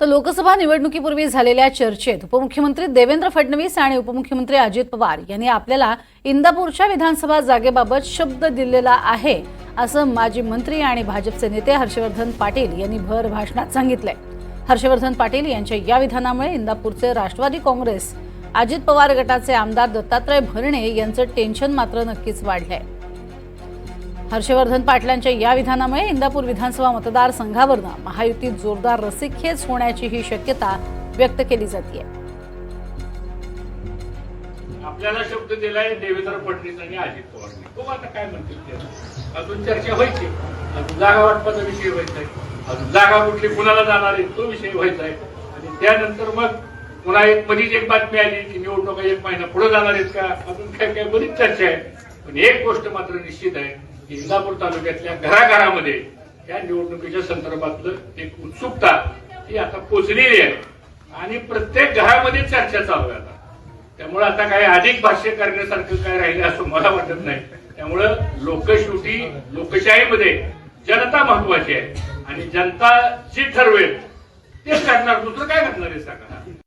तर लोकसभा निवडणुकीपूर्वी झालेल्या चर्चेत उपमुख्यमंत्री देवेंद्र फडणवीस आणि उपमुख्यमंत्री अजित पवार यांनी आपल्याला इंदापूरच्या विधानसभा जागेबाबत शब्द दिलेला आहे असं माजी मंत्री आणि भाजपचे नेते हर्षवर्धन पाटील यांनी भर भाषणात सांगितलंय. हर्षवर्धन पाटील यांच्या या विधानामुळे इंदापूरचे राष्ट्रवादी काँग्रेस अजित पवार गटाचे आमदार दत्तात्रय भरणे यांचं टेन्शन मात्र नक्कीच वाढलंय. हर्षवर्धन पाटलांच्या या विधानामुळे इंदापूर विधानसभा मतदारसंघावरनं महायुतीत जोरदार रसिकखेच होण्याची ही शक्यता व्यक्त केली जाते आपल्याला शब्द दिलाय देवेंद्र फडणवीस आणि अजित पवार. तो आता काय म्हणतील अजून चर्चा व्हायची. अजून जागा वाटपाचा विषय व्हायचा आहे अजून जागा कुठली कुणाला जाणार आहे तो विषय व्हायचा आहे आणि त्यानंतर मग पुन्हा एक मधीच एक बातमी आली की निवडणुका एक महिना पुढे जाणार आहेत का? अजून काय काय बरीच चर्चा आहे. पण एक गोष्ट मात्र निश्चित आहे. इंदापूर तालुक्यातल्या घराघरामध्ये या निवडणुकीच्या संदर्भातलं एक उत्सुकता ही आता पोचलेली आहे. आणि प्रत्येक घरामध्ये चर्चा चालू आहे आता. त्यामुळे आता काही अधिक भाष्य करण्यासारखं काय राहिलं असं मला वाटत नाही. त्यामुळं लोकशेवटी लोकशाहीमध्ये जनता महत्वाची आहे. आणि जनता जी ठरवेल तेच करणार. दुसरं काय करणार आहे सांगा.